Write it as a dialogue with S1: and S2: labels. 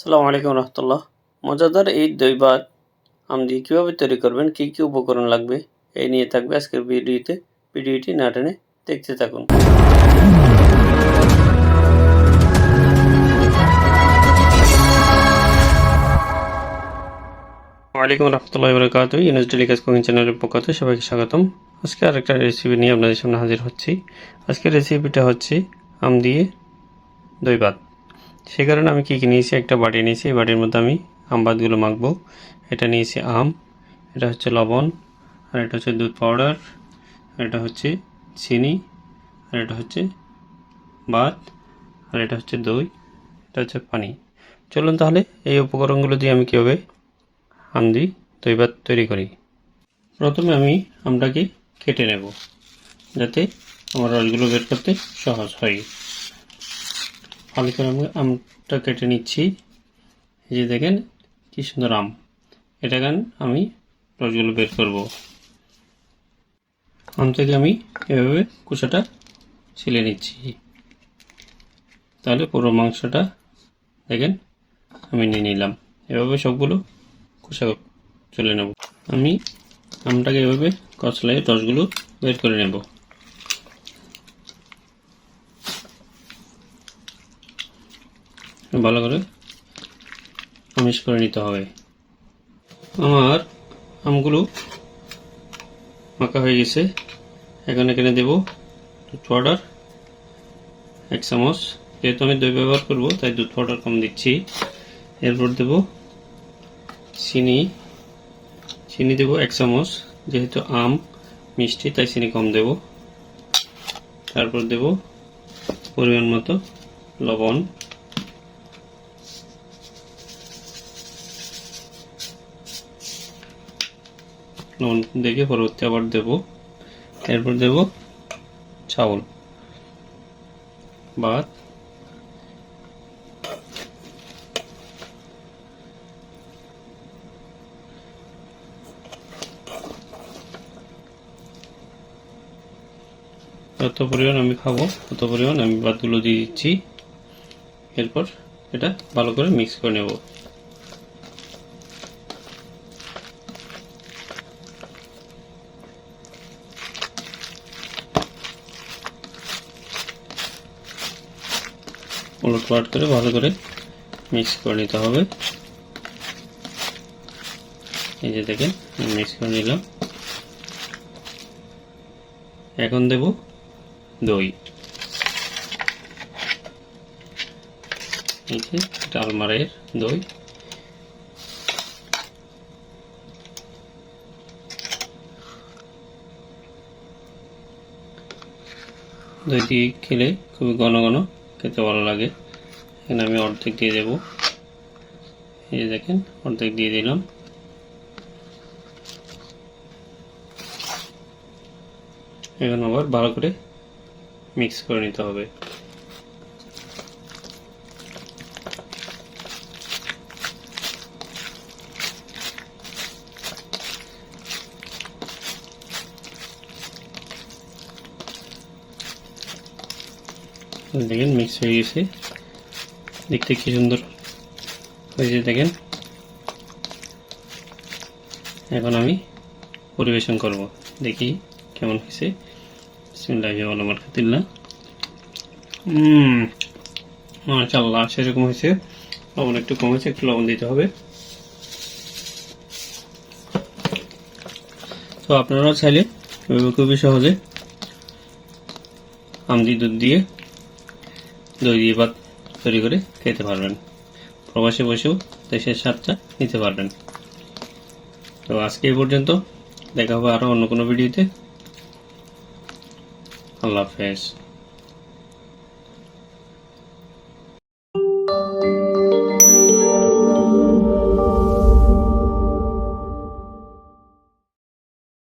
S1: সালামু আলাইকুম রহমতুল্লাহ। মজাদার এই দই ভাত আমদি, কীভাবে তৈরি করবেন? কী কী উপকরণ লাগবে? এই নিয়ে থাকবে আজকের ভিডিওতে। ভিডিওটি না টেনে দেখতে থাকুন। ওয়ালাইকুম রহমতুল্লাহ বরকাত ইউনুস ডেলিকাস কুকিং চ্যানেলের পক্ষ থেকে সবাইকে স্বাগতম। আজকে আরেকটা রেসিপি নিয়ে আপনাদের সামনে হাজির হচ্ছি। আজকের রেসিপিটা হচ্ছে আম দিয়ে দই ভাত। সে কারণে আমি কী কী নিয়েছি? একটা বাটি নিয়েছি। এই বাটির মধ্যে আমি আম ভাতগুলো মাখবো। এটা নিয়েছি আম, এটা হচ্ছে লবণ, আর এটা হচ্ছে দুধ পাউডার, আর এটা হচ্ছে চিনি, আর এটা হচ্ছে ভাত, আর এটা হচ্ছে দই, এটা হচ্ছে পানি। চলুন তাহলে এই উপকরণগুলো দিয়ে আমি কীভাবে আম দিই দই ভাত তৈরি করি? প্রথমে আমি আমটাকে কেটে নেব, যাতে আমার রসগুলো বের করতে সহজ হয়। ভালো করে আমি আমটা কেটে নিচ্ছি। এই যে দেখেন, কি সুন্দর আম। এটা গান আমি রসগুলো বের করব। আম থেকে আমি এভাবে কুচাটা ছিলে নিচ্ছি। তাহলে পুরো মাংসটা দেখেন, আমি নিয়ে নিলাম। এভাবে সবগুলো কুচা চলে নেব। আমি আমটাকে এভাবে কচলায় রসগুলো বের করে নেব। ভালো করে মিক্স করে নিতে হবে। আমার আমগুলো মাখা হয়ে গেছে। এখন এখানে দেব দুধ পাউডার, এক চামচ। যেহেতু আমি দই ব্যবহার করব, তাই দুধ পাউডার কম দিচ্ছি। এরপর দেব চিনি। চিনি দেব এক চামচ। যেহেতু আম মিষ্টি, তাই চিনি কম দেব। তারপর দেব পরিমাণ মতো লবণ। লবণ দেখে পরবর্তী আবার দেব। এরপর দেব চাউল। ভাত যত পরিমাণ আমি খাব, তত পরিমাণ আমি ভাতগুলো দিয়ে দিচ্ছি। এরপর এটা ভালো করে মিক্স করে নেব। উলট পালট করে ভালো করে মিক্স করে নিতে হবে। এই যে দেখেন মিক্স করে নিলাম। এখন দেব দই। এই যে ডালমারের দই দই। দিয়ে খেলে খুবই ঘন ঘন খেতে ভালো লাগে। এখানে আমি অর্ধেক দিয়ে দেব। এই দেখেন, অর্ধেক দিয়ে দিলাম। এখন আবার ভালো করে মিক্স করে নিতে হবে। দেখেন মিক্স হয়ে গেছে। দেখতে কি সুন্দর হয়েছে, দেখেন। এখন আমি পরিবেশন করব। দেখি কেমন হয়েছে। বিসমিল্লাহ মাশাল্লাহ সেরকম হয়েছে। লবণ একটু কম হয়েছে, একটু লবণ দিতে হবে। তো আপনারা চাইলে খুবই সহজে আমদি দুধ দিয়ে দই ভাত তৈরি করে খেতে পারবেন। প্রবাসে বসেও দেশের স্বাদটা নিতে পারবেন। তো আজকে এই পর্যন্ত। দেখা হবে আরও অন্য কোনো ভিডিওতে। আল্লাহ হাফেজ।